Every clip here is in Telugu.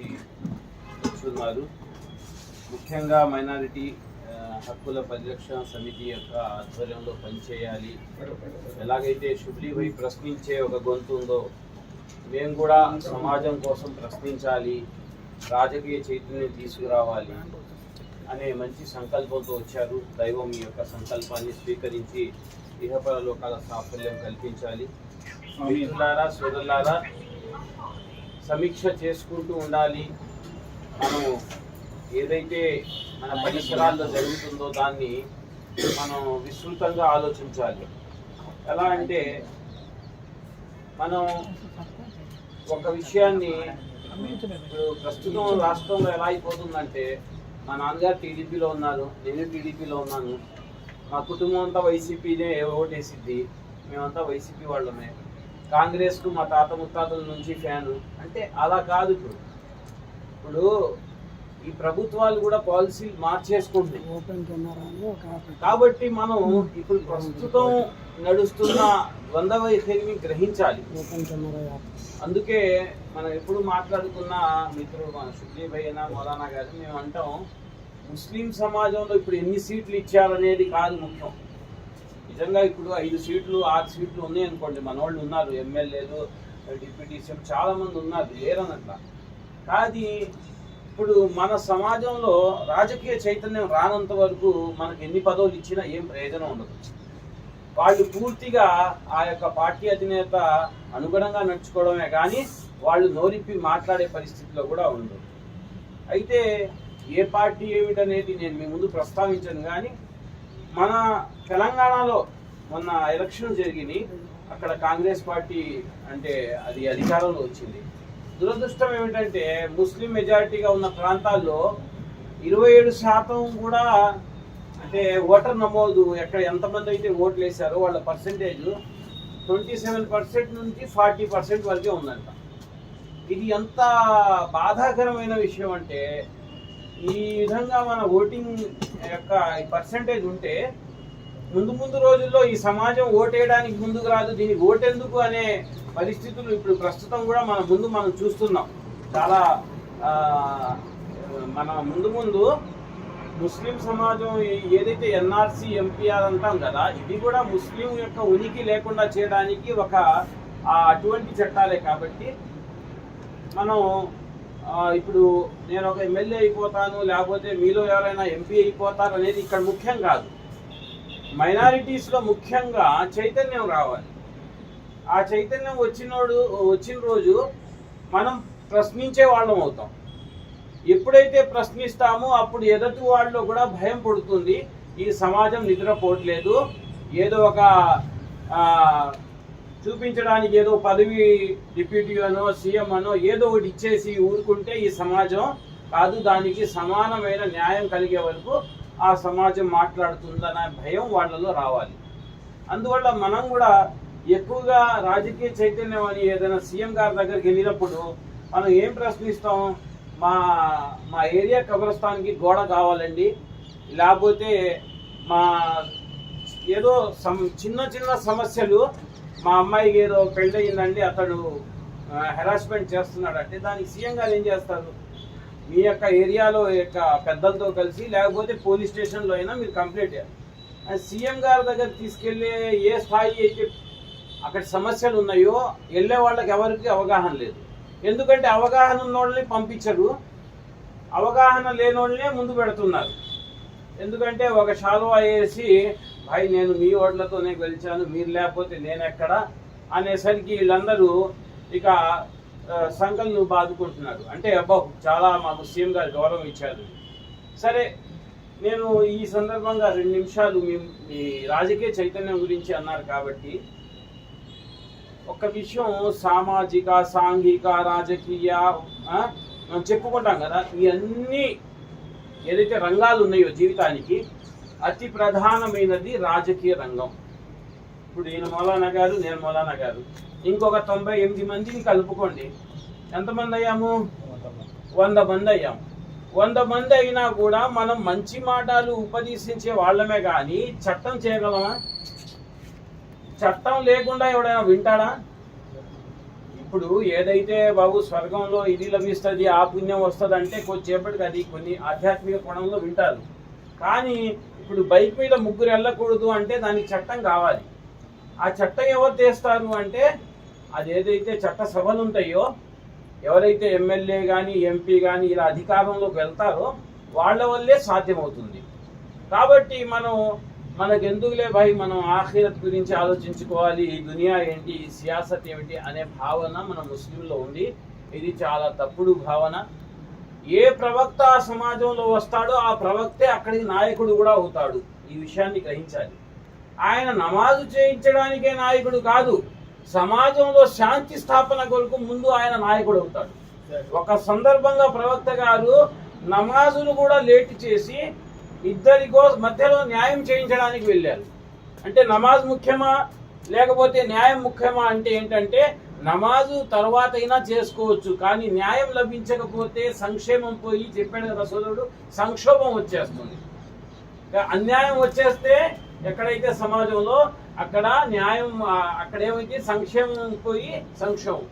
నుంచి కూర్చున్నారు. ముఖ్యంగా మైనారిటీ హక్కుల పరిరక్షణ సమితి యొక్క ఆధ్వర్యంలో పనిచేయాలి. ఎలాగైతే షుబ్లీపై ప్రశ్నించే ఒక గొంతు ఉందో మేము కూడా సమాజం కోసం ప్రశ్నించాలి రాజకీయ చైతన్యం తీసుకురావాలి అనే మంచి సంకల్పంతో వచ్చారు. దైవం ఈ యొక్క సంకల్పాన్ని స్వీకరించి ఇహపర లోకాల సాఫల్యం కల్పించాలి. మిత్రులారా సోదరులారా సమీక్ష చేసుకుంటూ ఉండాలి. మనం ఏదైతే మన పరిసరాల్లో జరుగుతుందో దాన్ని మనం విస్తృతంగా ఆలోచించాలి. ఎలా అంటే మనం ఒక విషయాన్ని ఇప్పుడు ప్రస్తుతం రాష్ట్రంలో ఎలా అయిపోతుందంటే మా నాన్నగారు టీడీపీలో ఉన్నారు నేను టీడీపీలో ఉన్నాను. మా కుటుంబం అంతా వైసీపీనే ఓటేసిద్ది. మేమంతా వైసీపీ వాళ్ళమే. కాంగ్రెస్కు మా తాత ముత్తాతల నుంచి ఫ్యాను. అంటే అలా కాదు ఇప్పుడు. ఇప్పుడు ఈ ప్రభుత్వాలు కూడా పాలసీలు మార్చేసుకుంటున్నాయి. కాబట్టి మనం ఇప్పుడు ప్రస్తుతం నడుస్తున్న ద్వంద్వ వైఖరిని గ్రహించాలి. అందుకే మనం ఎప్పుడు మాట్లాడుకున్న మిత్రుడు మన శుక్లీ భయ్యన మౌలానా గారు మేము అంటాం ముస్లిం సమాజంలో ఇప్పుడు ఎన్ని సీట్లు ఇచ్చారనేది కాదు ముఖ్యం. నిజంగా ఇప్పుడు ఐదు సీట్లు ఆరు సీట్లు ఉన్నాయి అనుకోండి. మన వాళ్ళు ఉన్నారు ఎమ్మెల్యేలు డిప్యూటీ సీఎం చాలామంది ఉన్నారు లేరనట్ల. కానీ ఇప్పుడు మన సమాజంలో రాజకీయ చైతన్యం రానంత వరకు మనకు ఎన్ని పదవులు ఇచ్చినా ఏం ప్రయోజనం ఉండదు. వాళ్ళు పూర్తిగా ఆ యొక్క పార్టీ అధినేత అనుగుణంగా నడుచుకోవడమే కానీ వాళ్ళు నోరిప్పి మాట్లాడే పరిస్థితిలో కూడా ఉండదు అయితే ఏ పార్టీ ఏమిటనేది నేను మీ ముందు ప్రస్తావించాను కానీ మన తెలంగాణలో మొన్న ఎలక్షన్ జరిగినాయి. అక్కడ కాంగ్రెస్ పార్టీ అంటే అది అధికారంలో వచ్చింది. దురదృష్టం ఏమిటంటే ముస్లిం మెజారిటీగా ఉన్న ప్రాంతాల్లో ఇరవై ఏడు శాతం కూడా అంటే ఓటర్ నమోదు ఎక్కడ ఎంతమంది అయితే ఓట్లు వేశారో వాళ్ళ పర్సంటేజ్ ట్వంటీ సెవెన్ పర్సెంట్ నుంచి ఫార్టీ పర్సెంట్ వరకే ఉందంట. ఇది ఎంత బాధాకరమైన విషయం అంటే ఈ విధంగా మన ఓటింగ్ యొక్క పర్సంటేజ్ ఉంటే ముందు ముందు రోజుల్లో ఈ సమాజం ఓటేయడానికి ముందుకు రాదు. దీనికి ఓటెందుకు అనే పరిస్థితులు ఇప్పుడు ప్రస్తుతం కూడా మన ముందు మనం చూస్తున్నాం. చాలా మన ముందు ముందు ముస్లిం సమాజం ఏదైతే ఎన్ఆర్సి ఎంపీఆర్ అంటాం కదా ఇది కూడా ముస్లిం యొక్క ఉనికి లేకుండా చేయడానికి ఒక అటువంటి చట్టాలే కాబట్టి మనం ఇప్పుడు నేను ఒక ఎమ్మెల్యే అయిపోతాను లేకపోతే మీలో ఎవరైనా ఎంపీ అయిపోతారు అనేది ఇక్కడ ముఖ్యం కాదు. మైనారిటీస్లో ముఖ్యంగా చైతన్యం రావాలి. ఆ చైతన్యం వచ్చినోడు వచ్చిన రోజు మనం ప్రశ్నించే వాళ్ళం అవుతాం. ఎప్పుడైతే ప్రశ్నిస్తామో అప్పుడు ఎదుటి వాళ్ళలో కూడా భయం పడుతుంది. ఈ సమాజం నిద్రపోవట్లేదు. ఏదో ఒక చూపించడానికి ఏదో పదవి డిప్యూటీ అనో సీఎం అనో ఏదో ఒకటి ఇచ్చేసి ఊరుకుంటే ఈ సమాజం కాదు దానికి సమానమైన న్యాయం కలిగే వరకు ఆ సమాజం మాట్లాడుతుందనే భయం వాళ్ళలో రావాలి. అందువల్ల మనం కూడా ఎక్కువగా రాజకీయ చైతన్యం అని ఏదైనా సీఎం గారి దగ్గరికి వెళ్ళినప్పుడు మనం ఏం ప్రశ్నిస్తాం? మా మా ఏరియా కబ్రస్థాన్కి గోడ కావాలండి. లేకపోతే మా ఏదో సమ్ చిన్న చిన్న సమస్యలు మా అమ్మాయికి ఏదో పెళ్ళయిందండి అతడు హెరాస్మెంట్ చేస్తున్నాడంటే దానికి సీఎం గారు ఏం చేస్తారు? మీ యొక్క ఏరియాలో యొక్క పెద్దలతో కలిసి లేకపోతే పోలీస్ స్టేషన్లో అయినా మీరు కంప్లైంట్ చేయాలి. సీఎం గారి దగ్గర తీసుకెళ్ళే ఏ స్థాయి అయితే అక్కడ సమస్యలు ఉన్నాయో వెళ్ళే వాళ్ళకి ఎవరికి అవగాహన లేదు. ఎందుకంటే అవగాహన ఉన్న వాళ్ళని పంపించరు. అవగాహన లేని వాళ్ళనే ముందు పెడుతున్నారు. ఎందుకంటే ఒక షాలువా వేసి భాయ్ నేను మీ ఓట్లతోనే గెలిచాను మీరు లేకపోతే నేను ఎక్కడ అనేసరికి వీళ్ళందరూ ఇక ఆ, బాదుకుంటున్నారు. అంటే అబ్బా చాలా మాకు సీఎం గారు గౌరవం ఇచ్చారు. సరే నేను ఈ సందర్భంగా రెండు నిమిషాలు మీ మీ రాజకీయ చైతన్యం గురించి అన్నారు కాబట్టి ఒక విషయం సామాజిక సాంఘిక రాజకీయ మనం చెప్పుకుంటాం కదా ఇవన్నీ ఏదైతే రంగాలు ఉన్నాయో జీవితానికి అతి ప్రధానమైనది రాజకీయ రంగం. ఇప్పుడు ఈయన మౌలానా గారు నేను మౌలానా గారు. ఇంకొక తొంభై ఎనిమిది మందిని కలుపుకోండి. ఎంతమంది అయ్యాము? వంద మంది అయ్యాము వంద మంది అయినా కూడా మనం మంచి మాటలు ఉపదేశించే వాళ్ళమే కానీ చట్టం చేయగలమా? చట్టం లేకుండా ఎవడైనా వింటాడా? ఇప్పుడు ఏదైతే బాబు స్వర్గంలో ఇది లభిస్తుంది ఆ పుణ్యం వస్తుంది అంటే కొద్దిసేపటికి అది కొన్ని ఆధ్యాత్మిక కోణంలో వింటారు. కానీ ఇప్పుడు బైక్ మీద ముగ్గురు వెళ్ళకూడదు అంటే దానికి చట్టం కావాలి. ఆ చట్టం ఎవరు చేస్తారు అంటే అది ఏదైతే చట్ట సభలు ఉంటాయో ఎవరైతే ఎమ్మెల్యే కానీ ఎంపీ కానీ ఇలా అధికారంలోకి వెళ్తారో వాళ్ళ వల్లే సాధ్యమవుతుంది. కాబట్టి మనం మనకు ఎందుకులే భయ్ మనం ఆఖిరత్ గురించి ఆలోచించుకోవాలి ఈ దునియా ఏంటి ఈ సియాసత్ ఏమిటి అనే భావన మన ముస్లింలో ఉంది. ఇది చాలా తప్పుడు భావన. ఏ ప్రవక్త ఆ సమాజంలో వస్తాడో ఆ ప్రవక్తే అక్కడికి నాయకుడు కూడా అవుతాడు. ఈ విషయాన్ని గ్రహించాలి. ఆయన నమాజు చేయించడానికే నాయకుడు కాదు సమాజంలో శాంతి స్థాపన కొరకు ముందు ఆయన నాయకుడు అవుతాడు. ఒక సందర్భంగా ప్రవక్త గారు నమాజును కూడా లేట్ చేసి ఇద్దరికో మధ్యలో న్యాయం చేయించడానికి వెళ్ళారు. అంటే నమాజ్ ముఖ్యమా లేకపోతే న్యాయం ముఖ్యమా అంటే ఏంటంటే నమాజు తర్వాత అయినా చేసుకోవచ్చు కానీ న్యాయం లభించకపోతే సంక్షేమం పోయి చెప్పాడు కదా సోదరుడు సంక్షోభం వచ్చేస్తుంది. అన్యాయం వచ్చేస్తే ఎక్కడైతే సమాజంలో అక్కడ న్యాయం అక్కడ ఏమైతే సంక్షేమం పోయి సంక్షోభం.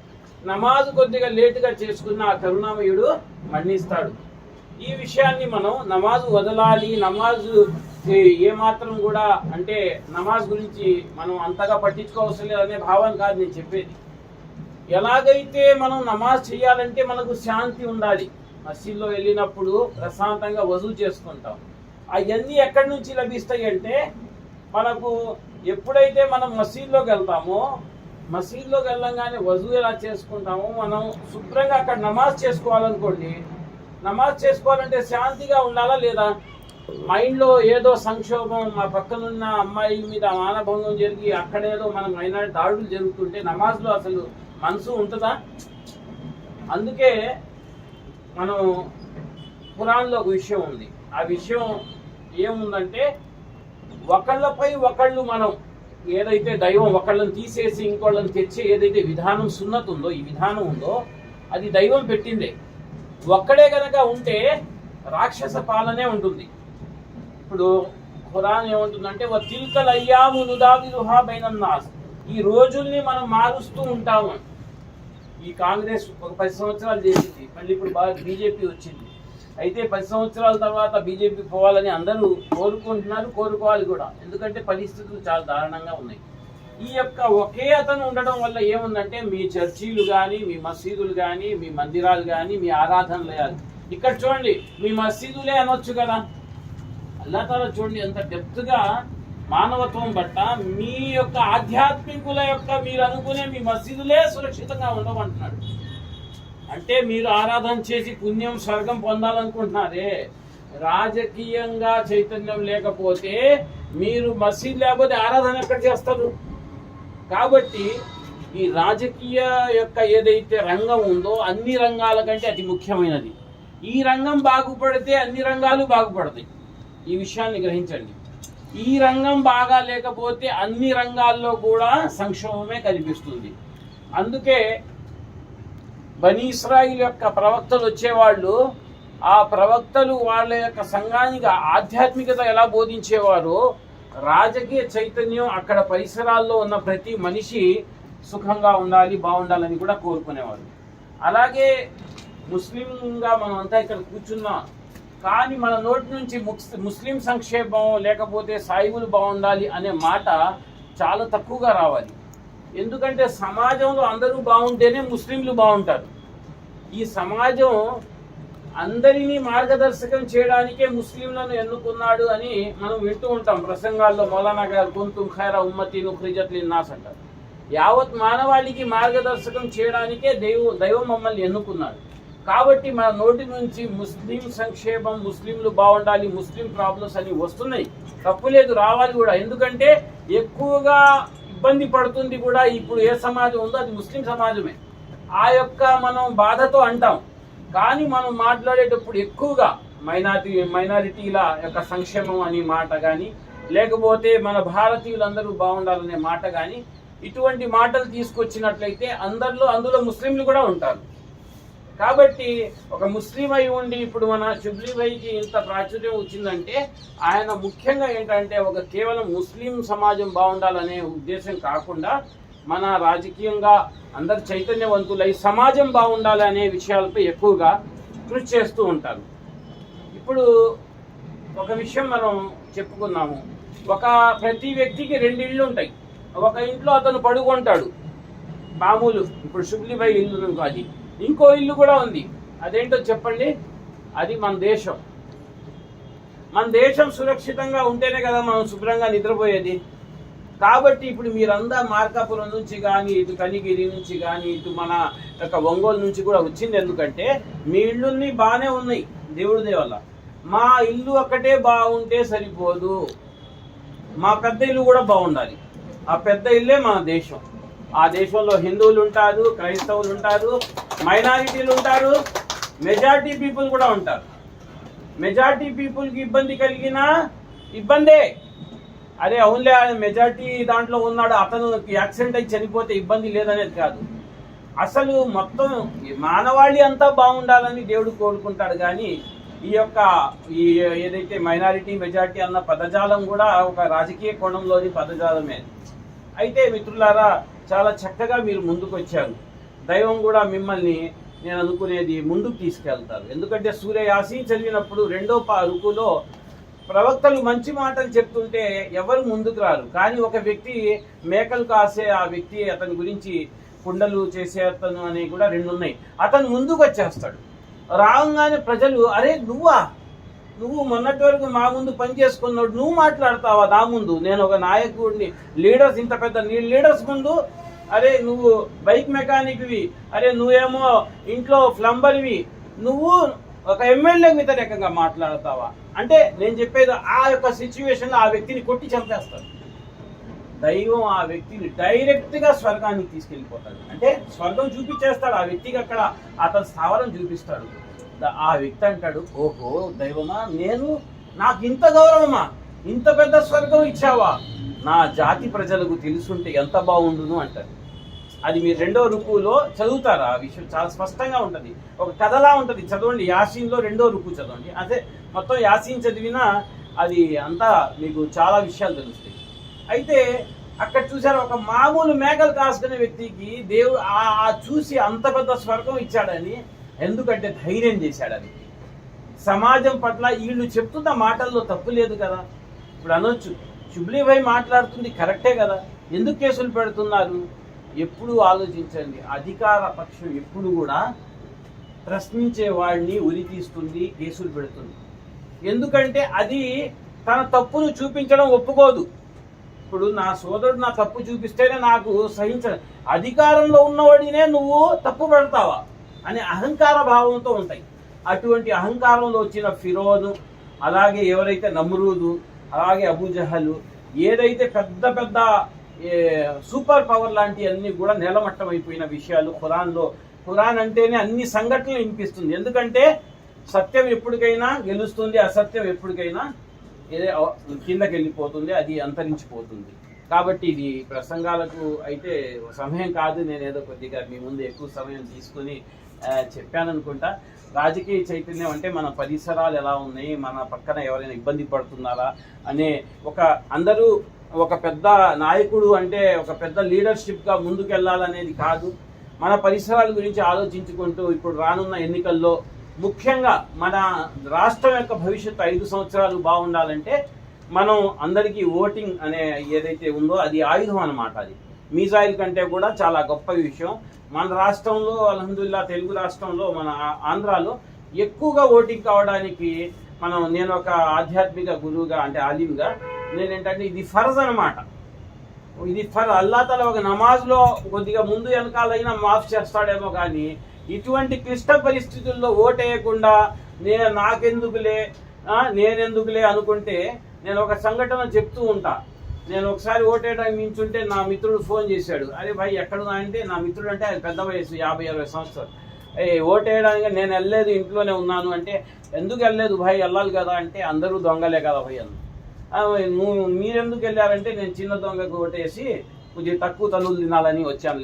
నమాజు కొద్దిగా లేటుగా చేసుకున్న ఆ కరుణామయుడు మన్నిస్తాడు. ఈ విషయాన్ని మనం నమాజు వదలాలి నమాజు ఏ- మాత్రం కూడా అంటే నమాజ్ గురించి మనం అంతగా పట్టించుకోవసరం లేదనే భావం భావన కాదు నేను చెప్పేది. ఎలాగైతే మనం నమాజ్ చేయాలంటే మనకు శాంతి ఉండాలి. మసీద్లో వెళ్ళినప్పుడు ప్రశాంతంగా వజూ చేసుకుంటాం. అవన్నీ ఎక్కడి నుంచి లభిస్తాయి అంటే మనకు ఎప్పుడైతే మనం మసీద్లోకి వెళ్తామో మసీద్లోకి వెళ్ళంగానే వజూ ఎలా చేసుకుంటామో మనం శుభ్రంగా అక్కడ నమాజ్ చేసుకోవాలనుకోండి నమాజ్ చేసుకోవాలంటే శాంతిగా ఉండాలా లేదా? మైండ్లో ఏదో సంక్షోభం మా పక్కనున్న అమ్మాయి మీద మానభంగం జరిగి అక్కడేదో మనం అయినా దాడులు జరుగుతుంటే నమాజ్లో అసలు మనసు ఉంటుందా? అందుకే మనం పురాణంలో ఒక విషయం ఉంది. ఆ విషయం ఏముందంటే ఒకళ్ళపై ఒకళ్ళు మనం ఏదైతే దైవం ఒకళ్ళని తీసేసి ఇంకోళ్ళని తెచ్చే ఏదైతే విధానం సున్నత ఉందో ఈ విధానం ఉందో అది దైవం పెట్టిందే. ఒక్కడే గనక ఉంటే రాక్షస పాలనే ఉంటుంది. ఇప్పుడు ఖురాన్ ఏమంటుందంటే "వ తిల్కల్ అయ్యాము నుదావిలుహా బైనన్నాస్. ఈ రోజుల్ని మనం మారుస్తూ ఉంటాము. ఈ కాంగ్రెస్ ఒక పది సంవత్సరాలు చేసింది. మళ్ళీ ఇప్పుడు బాగా బీజేపీ వచ్చింది. అయితే పది సంవత్సరాల తర్వాత బీజేపీ పోవాలని అందరూ కోరుకుంటున్నారు కోరుకోవాలి కూడా. ఎందుకంటే పరిస్థితులు చాలా దారుణంగా ఉన్నాయి. ఈ యొక్క ఒకే అతను ఉండడం వల్ల ఏముందంటే మీ చర్చీలు కానీ మీ మసీదులు కానీ మీ మందిరాలు కానీ మీ ఆరాధనలు కానీ ఇక్కడ చూడండి మీ మసీదులే అనొచ్చు కదా. అల్లా చూడండి ఎంత డెప్త్గా మానవత్వం బట్ట మీ యొక్క ఆధ్యాత్మికుల యొక్క మీరు అనుకునే మీ మసీదులే సురక్షితంగా ఉండమంటున్నాడు. అంటే మీరు ఆరాధన చేసి పుణ్యం స్వర్గం పొందాలనుకుంటున్నారే. రాజకీయంగా చైతన్యం లేకపోతే మీరు మసీద్ లేకపోతే ఆరాధన ఎక్కడ చేస్తారు? కాబట్టి ఈ రాజకీయ యొక్క ఏదైతే రంగం ఉందో అన్ని రంగాల కంటే అతి ముఖ్యమైనది. ఈ రంగం బాగుపడితే అన్ని రంగాలు బాగుపడతాయి. ఈ విషయాన్ని గ్రహించండి. ఈ రంగం బాగా లేకపోతే అన్ని రంగాల్లో కూడా సంక్షోభమే కనిపిస్తుంది. అందుకే బనీ ఇస్రాయిల్ యొక్క ప్రవక్తలు వచ్చేవాళ్ళు ఆ ప్రవక్తలు వాళ్ళ యొక్క సంఘానికి ఆధ్యాత్మికత ఎలా బోధించేవారో రాజకీయ చైతన్యం అక్కడ పరిసరాల్లో ఉన్న ప్రతి మనిషి సుఖంగా ఉండాలి బాగుండాలని కూడా కోరుకునేవారు. అలాగే ముస్లింగా మనం అంతా ఇక్కడ కూర్చున్నాం. కానీ మన నోటి నుంచి ముక్స్- ముస్లిం సంక్షేమం లేకపోతే సాయిబులు బాగుండాలి అనే మాట చాలా తక్కువగా రావాలి. ఎందుకంటే సమాజంలో అందరూ బాగుంటేనే ముస్లింలు బాగుంటారు. ఈ సమాజం అందరినీ మార్గదర్శకం చేయడానికే ముస్లింలను ఎన్నుకున్నాడు అని మనం వింటూ ఉంటాం. ప్రసంగాల్లో మౌలానా గారు కొంత ఖైరా ఉమ్మతి నుఖ్రిజత్ నాస్ అంటారు. యావత్ మానవాళికి మార్గదర్శకం చేయడానికే దైవం దైవం మమ్మల్ని ఎన్నుకున్నాడు. కాబట్టి మన నోటి నుంచి ముస్లిం సంక్షేమం ముస్లింలు బాగుండాలి ముస్లిం ప్రాబ్లమ్స్ అని వస్తున్నాయి. తప్పులేదు రావాలి కూడా. ఎందుకంటే ఎక్కువగా ఇబ్బంది పడుతుంది కూడా ఇప్పుడు ఏ సమాజం ఉందో అది ముస్లిం సమాజమే. ఆ యొక్క మనం బాధతో అంటాం. కానీ మనం మాట్లాడేటప్పుడు ఎక్కువగా మైనారిటీ మైనారిటీల యొక్క సంక్షేమం అనే మాట కానీ లేకపోతే మన భారతీయులందరూ బాగుండాలనే మాట కానీ ఇటువంటి మాటలు తీసుకొచ్చినట్లయితే అందరిలో అందులో ముస్లింలు కూడా ఉంటారు. కాబట్టి ఒక ముస్లిం అయి ఉండి ఇప్పుడు మన షుబ్లీ ఇంత ప్రాచుర్యం వచ్చిందంటే ఆయన ముఖ్యంగా ఏంటంటే ఒక కేవలం ముస్లిం సమాజం బాగుండాలనే ఉద్దేశం కాకుండా మన రాజకీయంగా అందరు చైతన్యవంతులై సమాజం బాగుండాలి అనే విషయాలపై ఎక్కువగా కృషి చేస్తూ ఉంటారు. ఇప్పుడు ఒక విషయం మనం చెప్పుకున్నాము ఒక ప్రతి వ్యక్తికి రెండు ఇళ్ళు ఉంటాయి. ఒక ఇంట్లో అతను పడుకుంటాడు. మామూలు ఇప్పుడు శుభ్లిబాయి ఇల్లు అది. ఇంకో ఇల్లు కూడా ఉంది. అదేంటో చెప్పండి? అది మన దేశం. మన దేశం సురక్షితంగా ఉంటేనే కదా మనం శుభ్రంగా నిద్రపోయేది. కాబట్టి ఇప్పుడు మీరందా మార్కాపురం నుంచి కానీ ఇటు కనిగిరి నుంచి కానీ ఇటు మన యొక్క ఒంగోలు నుంచి కూడా వచ్చింది ఎందుకంటే మీ ఇళ్ళుని బాగానే ఉన్నాయి దేవుడి దేవల్ల మా ఇల్లు ఒక్కటే బాగుంటే సరిపోదు. మా పెద్ద ఇల్లు కూడా బాగుండాలి. ఆ పెద్ద ఇల్లే మన దేశం. ఆ దేశంలో హిందువులు ఉంటారు క్రైస్తవులు ఉంటారు మైనారిటీలు ఉంటారు మెజార్టీ పీపుల్ కూడా ఉంటారు. మెజార్టీ పీపుల్కి ఇబ్బంది కలిగిన ఇబ్బందే. అరే అవునులే ఆయన దాంట్లో ఉన్నాడు అతను యాక్సిడెంట్ అయి చనిపోతే ఇబ్బంది లేదనేది కాదు. అసలు మొత్తం మానవాళి అంతా బాగుండాలని దేవుడు కోరుకుంటాడు కానీ ఈ యొక్క ఈ ఏదైతే మైనారిటీ మెజారిటీ అన్న పదజాలం కూడా ఒక రాజకీయ కోణంలోని పదజాలమే. అయితే మిత్రులారా చాలా చక్కగా మీరు ముందుకు వచ్చారు దైవం కూడా మిమ్మల్ని నేను అనుకునేది ముందుకు తీసుకెళ్తారు. ఎందుకంటే సూర్య యాసీన్ చదివినప్పుడు రెండో పా రుకులో ప్రవక్తలు మంచి మాటలు చెప్తుంటే ఎవరు ముందుకు రారు. కానీ ఒక వ్యక్తి మేకలు కాసే ఆ వ్యక్తి అతని గురించి కుండలు చేసే అతను అని కూడా రెండు ఉన్నాయి అతను ముందుకు వచ్చేస్తాడు రాగానే ప్రజలు అరే నువ్వా? నువ్వు మొన్నటి వరకు మా ముందు పని చేసుకున్నాడు నువ్వు మాట్లాడతావా నా ముందు? నేను ఒక నాయకుడిని లీడర్స్ ఇంత పెద్ద నీ లీడర్స్ ముందు? అరే నువ్వు బైక్ మెకానిక్వి అరే నువ్వేమో ఇంట్లో ప్లంబర్వి నువ్వు ఒక ఎమ్మెల్యే వ్యతిరేకంగా మాట్లాడతావా? అంటే నేను చెప్పేది ఆ యొక్క సిచ్యువేషన్లో ఆ వ్యక్తిని కొట్టి చంపేస్తాడు దైవం ఆ వ్యక్తిని డైరెక్ట్గా స్వర్గానికి తీసుకెళ్ళిపోతాడు. అంటే స్వర్గం చూపించేస్తాడు ఆ వ్యక్తికి అక్కడ అతని స్థావరం చూపిస్తాడు. ఆ వ్యక్తి అంటాడు ఓహో దైవమా? నేను నాకు ఇంత గౌరవమా? ఇంత పెద్ద స్వర్గం ఇచ్చావా? నా జాతి ప్రజలకు తెలుసుంటే ఎంత బాగుండును? అంటారు అది మీరు రెండో రుకులో చదువుతారు? ఆ విషయం చాలా స్పష్టంగా ఉంటుంది. ఒక కథలా ఉంటుంది. చదవండి. యాసీన్లో రెండో రుకు చదవండి. అదే మొత్తం యాసీన్ చదివినా అది అంతా మీకు చాలా విషయాలు తెలుస్తాయి. అయితే అక్కడ చూసారు ఒక మామూలు మేకలు కాసుకునే వ్యక్తికి దేవుడు ఆ ఆ చూసి అంత పెద్ద స్వర్గం ఇచ్చాడని ఎందుకంటే ధైర్యం చేశాడని సమాజం పట్ల వీళ్ళు చెప్తున్న మాటల్లో తప్పు లేదు కదా. ఇప్పుడు అనొచ్చు శుభ్లీభాయ్ మాట్లాడుతుంది కరెక్టే కదా. ఎందుకు కేసులు పెడుతున్నారు? ఎప్పుడు ఆలోచించండి. అధికార పక్షం ఎప్పుడు కూడా ప్రశ్నించే వాడిని ఉరి తీస్తుంది కేసులు పెడుతుంది. ఎందుకంటే అది తన తప్పును చూపించడం ఒప్పుకోదు. ఇప్పుడు నా సోదరుడు నా తప్పు చూపిస్తేనే నాకు సహించ అధికారంలో ఉన్నవాడినే నువ్వు తప్పు పెడతావా? అనే అహంకార భావంతో ఉంటాయి. అటువంటి అహంకారంలో వచ్చిన ఫిరోదు అలాగే ఎవరైతే నమ్రూదు అలాగే అబూజహలు ఏదైతే పెద్ద పెద్ద ఏ, సూపర్ పవర్ లాంటివన్నీ కూడా నేలమట్టమైపోయిన అయిపోయిన విషయాలు ఖురాన్లో. ఖురాన్ అంటేనే అన్ని సంఘటనలు వినిపిస్తుంది. ఎందుకంటే సత్యం ఎప్పటికైనా గెలుస్తుంది అసత్యం ఎప్పటికైనా ఏదే కిందకి వెళ్ళిపోతుంది అది అంతరించిపోతుంది. కాబట్టి ఇది ప్రసంగాలకు అయితే సమయం కాదు. నేను ఏదో కొద్దిగా మీ ముందు ఎక్కువ సమయం తీసుకుని చెప్పాననుకుంటా. చెప్పాను అనుకుంటా రాజకీయ చైతన్యం అంటే మన పరిసరాలు ఎలా ఉన్నాయి మన పక్కన ఎవరైనా ఇబ్బంది పడుతున్నారా అనే ఒక అందరూ ఒక పెద్ద నాయకుడు అంటే ఒక పెద్ద లీడర్షిప్గా ముందుకెళ్ళాలనేది కాదు. మన పరిసరాల గురించి ఆలోచించుకుంటూ ఇప్పుడు రానున్న ఎన్నికల్లో ముఖ్యంగా మన రాష్ట్రం యొక్క భవిష్యత్తు ఐదు సంవత్సరాలు బాగుండాలంటే మనం అందరికీ ఓటింగ్ అనే ఏదైతే ఉందో అది ఆయుధం అన్నమాట అది. మీజాయిల్ కంటే కూడా చాలా గొప్ప విషయం. మన రాష్ట్రంలో అలహదుల్లా తెలుగు రాష్ట్రంలో మన ఆంధ్రాలో ఎక్కువగా ఓటింగ్ కావడానికి మనం నేను ఒక ఆధ్యాత్మిక గురువుగా అంటే ఆలింగా నేను ఏంటంటే ఇది ఫర్జ్ అన్నమాట. ఇది ఫర్ అల్లా తల ఒక నమాజ్లో కొద్దిగా ముందు వెనకాలైనా మాఫ్ చేస్తాడేమో కానీ ఇటువంటి క్లిష్ట పరిస్థితుల్లో ఓటేయకుండా నేను నాకెందుకులే నేనెందుకులే అనుకుంటే నేను ఒక సంఘటన చెప్తూ ఉంటా. నేను ఒకసారి ఓటేయడానికి నించుంటే నా మిత్రుడు ఫోన్ చేశాడు. అరే భాయ్ ఎక్కడున్నా అంటే నా మిత్రుడు అంటే అది పెద్ద వయసు యాభై అరవై సంవత్సరాలు. ఏ ఓటేయడానికి నేను వెళ్ళలేదు ఇంట్లోనే ఉన్నాను అంటే ఎందుకు వెళ్ళలేదు భాయ్? వెళ్ళాలి కదా అంటే అందరూ దొంగలే కదా భయ్ అన్న. నువ్వు మీరెందుకు వెళ్ళారంటే నేను చిన్న దొంగకు ఓటేసి కొంచెం తక్కువ తనులు తినాలని వచ్చాను.